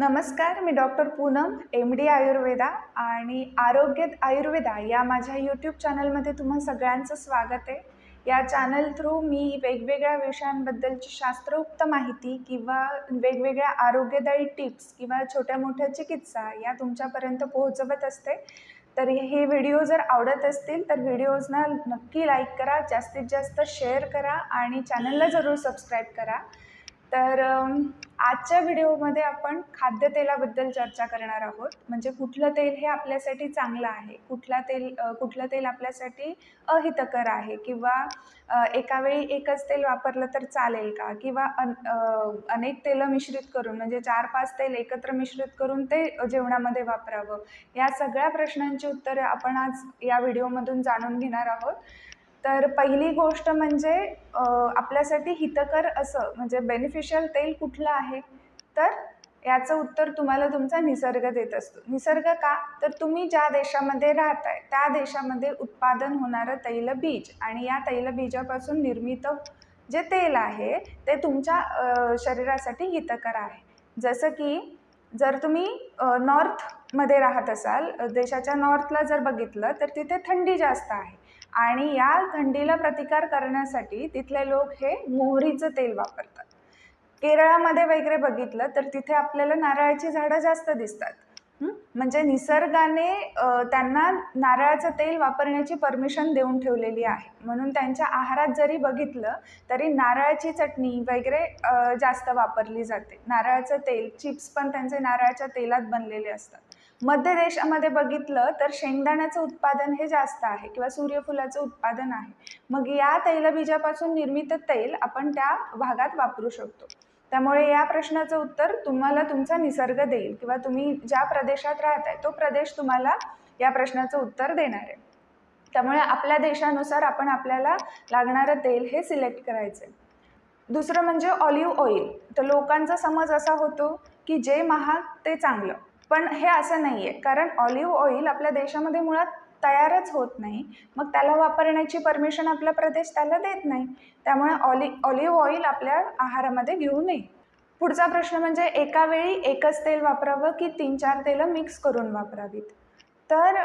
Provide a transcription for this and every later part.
नमस्कार मी doctor Poonam M D Ayurveda आणि आरोग्य आयुर्वेदा या माझ्या यूट्यूब चॅनलमध्ये तुम्हा सगळ्यांचं स्वागत आहे. या चॅनल थ्रू मी वेगवेगळ्या विषयांबद्दलची शास्त्रोक्त माहिती किंवा वेगवेगळ्या आरोग्यदायी टिप्स किंवा छोट्या मोठ्या चिकित्सा या तुमच्यापर्यंत पोहोचवत असते. तर हे व्हिडिओ जर आवडत असतील तर व्हिडिओजना नक्की लाईक करा जास्तीत जास्त शेअर करा आणि चॅनलला जरूर सबस्क्राईब करा. तर आजच्या व्हिडिओमध्ये आपण खाद्यतेलाबद्दल चर्चा करणार आहोत. म्हणजे कुठलं तेल हे आपल्यासाठी चांगलं आहे? कुठला तेल कुठलं तेल आपल्यासाठी अहितकर आहे? किंवा एकावेळी एका वेळी एकच तेल वापरलं तर चालेल का? किंवा अन अनेक तेलं मिश्रित करून म्हणजे चार पाच तेल एकत्र मिश्रित करून ते जेवणामध्ये वापरावं? या सगळ्या प्रश्नांची उत्तरे आपण आज या व्हिडिओमधून जाणून घेणार आहोत. तर पहिली गोष्ट म्हणजे आपल्यासाठी हितकर असं म्हणजे बेनिफिशियल तेल कुठलं आहे? तर याचं उत्तर तुम्हाला तुमचा निसर्ग देत असतो. निसर्ग का? तर तुम्ही ज्या देशामध्ये राहताय त्या देशामध्ये उत्पादन होणारं तैलबीज आणि या तैलबीजापासून निर्मित जे तेल आहे ते तुमच्या शरीरासाठी हितकर आहे. जसं की जर तुम्ही नॉर्थमध्ये राहत असाल देशाच्या नॉर्थला जर बघितलं तर तिथे थंडी जास्त आहे. आणि या थंडीला प्रतिकार करण्यासाठी तिथले लोक हे मोहरीचं तेल वापरतात. केरळामध्ये वगैरे बघितलं तर तिथे आपल्याला नारळाची झाडं जास्त दिसतात. म्हणजे निसर्गाने त्यांना नारळाचं तेल वापरण्याची परमिशन देऊन ठेवलेली आहे. म्हणून त्यांच्या आहारात जरी बघितलं तरी नारळाची चटणी वगैरे जास्त वापरली जाते. नारळाचं तेल चिप्स पण त्यांचे नारळाच्या तेलात बनलेले असतात. मध्य देशामध्ये बघितलं तर शेंगदाण्याचं उत्पादन हे जास्त आहे किंवा सूर्यफुलाचं उत्पादन आहे. मग या तैलबीजापासून निर्मित तेल आपण त्या भागात वापरू शकतो. त्यामुळे या प्रश्नाचं उत्तर तुम्हाला तुमचा निसर्ग देईल किंवा तुम्ही ज्या प्रदेशात राहताय तो प्रदेश तुम्हाला या प्रश्नाचं उत्तर देणार आहे. त्यामुळे आपल्या देशानुसार आपण आपल्याला लागणारं तेल हे सिलेक्ट करायचं आहे दुसरं म्हणजे ऑलिव्ह ऑइल. तर लोकांचा समज असा होतो की जे महाग ते चांगलं. पण हे असं नाही आहे कारण ऑलिव्ह ऑइल आपल्या देशामध्ये मुळात तयारच होत नाही. मग त्याला वापरण्याची परमिशन आपला प्रदेश त्याला देत नाही. त्यामुळे ऑलि ऑलिव्ह ऑइल आपल्या आहारामध्ये घेऊ नये. पुढचा प्रश्न म्हणजे एका वेळी एकच तेल वापरावं की तीन चार तेलं मिक्स करून वापरावीत? तर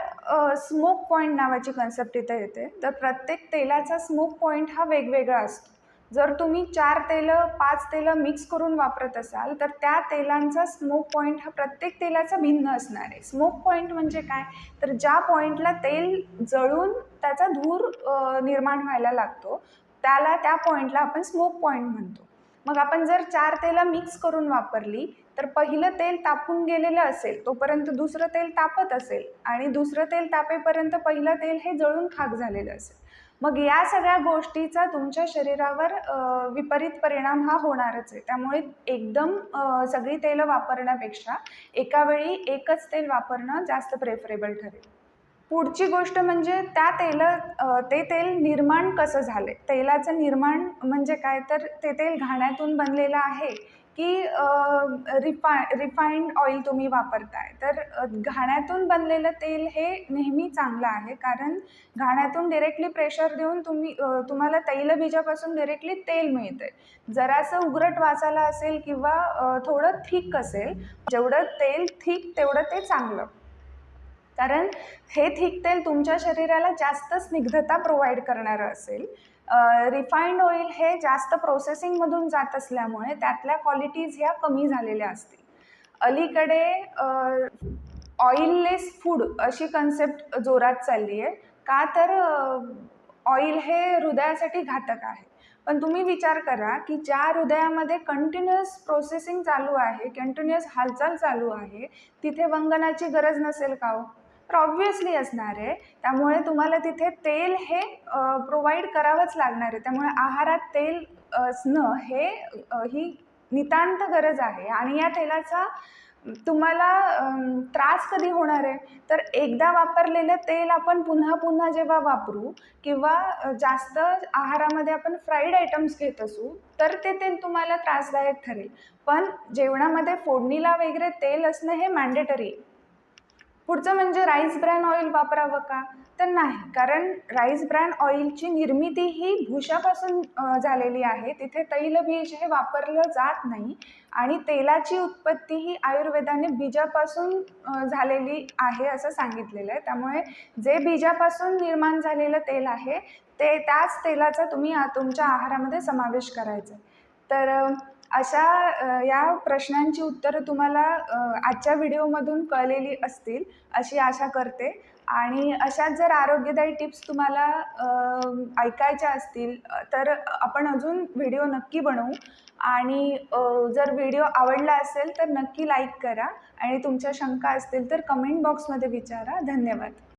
स्मोक पॉईंट नावाची कन्सेप्ट इथे येते. तर प्रत्येक तेलाचा स्मोक पॉईंट हा वेगवेगळा असतो. जर तुम्ही चार तेलं पाच तेलं मिक्स करून वापरत असाल तर त्या तेलांचा स्मोक पॉईंट हा प्रत्येक तेलाचा भिन्न असणार आहे. स्मोक पॉईंट म्हणजे काय? तर ज्या पॉईंटला तेल जळून त्याचा धूर निर्माण व्हायला लागतो त्याला त्या पॉईंटला आपण स्मोक पॉईंट म्हणतो. मग आपण जर चार तेलं मिक्स करून वापरली तर पहिलं तेल तापून गेलेलं असेल तोपर्यंत दुसरं तेल तापत असेल आणि दुसरं तेल तापेपर्यंत पहिलं तेल हे जळून खाक झालेलं असेल. मग या सगळ्या गोष्टीचा तुमच्या शरीरावर विपरीत परिणाम हा होणारच आहे. त्यामुळे एकदम सगळी तेलं वापरण्यापेक्षा एका वेळी एकच तेल वापरणं जास्त प्रेफरेबल ठरेल. पुढची गोष्ट म्हणजे त्या तेल ते तेल निर्माण कसं झालं तेलाचं निर्माण म्हणजे काय? तर ते तेल घाण्यातून बनलेलं आहे की रिफाय रिफाईंड ऑइल तुम्ही वापरताय. तर घाण्यातून बनलेलं तेल हे नेहमी चांगलं आहे कारण घाण्यातून डिरेक्टली प्रेशर देऊन तुम्ही तुम्हाला तैलबीजापासून डिरेक्टली तेल मिळते जरासं उगरट वाचायला असेल किंवा थोडं थिक असेल जेवढं तेल थिक तेवढं ते चांगलं. कारण हे थिक तेल तुमच्या शरीराला जास्त स्निग्धता प्रोव्हाइड करणारं असेल. रिफाईंड ऑइल हे जास्त प्रोसेसिंगमधून जात असल्यामुळे त्यातल्या क्वालिटीज ह्या कमी झालेल्या असतील. अलीकडे ऑइललेस फूड अशी कन्सेप्ट जोरात चालली आहे. का तर ऑइल हे हृदयासाठी घातक आहे. पण तुम्ही विचार करा की ज्या हृदयामध्ये कंटिन्युअस प्रोसेसिंग चालू आहे कंटिन्युअस हालचाल चालू आहे तिथे वंगनाची गरज नसेल का हो? तर ऑब्व्हियसली असणार आहे. त्यामुळे तुम्हाला तिथे तेल हे प्रोव्हाइड करावंच लागणार आहे. त्यामुळे आहारात तेल असणं हे ही नितांत गरज आहे. आणि या तेलाचा तुम्हाला त्रास कधी होणार आहे? तर एकदा वापरलेलं तेल आपण पुन्हा पुन्हा जेव्हा वापरू किंवा जास्त आहारामध्ये आपण फ्राईड आयटम्स घेत असू तर ते तेल तुम्हाला त्रासदायक ठरेल. पण जेवणामध्ये फोडणीला वगैरे तेल असणं हे मॅन्डेटरी आहे. पुढचं म्हणजे राईस ब्रॅन ऑइल वापरावं का? तर नाही कारण राईस ब्रॅन ऑइलची निर्मिती ही भुशापासून झालेली आहे. तिथे तैलबीज हे वापरलं जात नाही आणि तेलाची उत्पत्ती ही आयुर्वेदाने बीजापासून झालेली आहे असं सांगितलेलं आहे. त्यामुळे जे बीजापासून निर्माण झालेलं तेल आहे ते त्याच तेलाचा तुम्ही तुमच्या आहारामध्ये समावेश करायचा आहे. तर अशा या प्रश्नांची उत्तरं तुम्हाला आजच्या व्हिडिओमधून कळलेली असतील अशी आशा करते. आणि अशाच जर आरोग्यदायी टिप्स तुम्हाला ऐकायच्या असतील तर आपण अजून व्हिडिओ नक्की बनवू. आणि जर व्हिडिओ आवडला असेल तर नक्की लाईक करा. आणि तुमच्या शंका असतील तर कमेंट बॉक्समध्ये विचारा. धन्यवाद.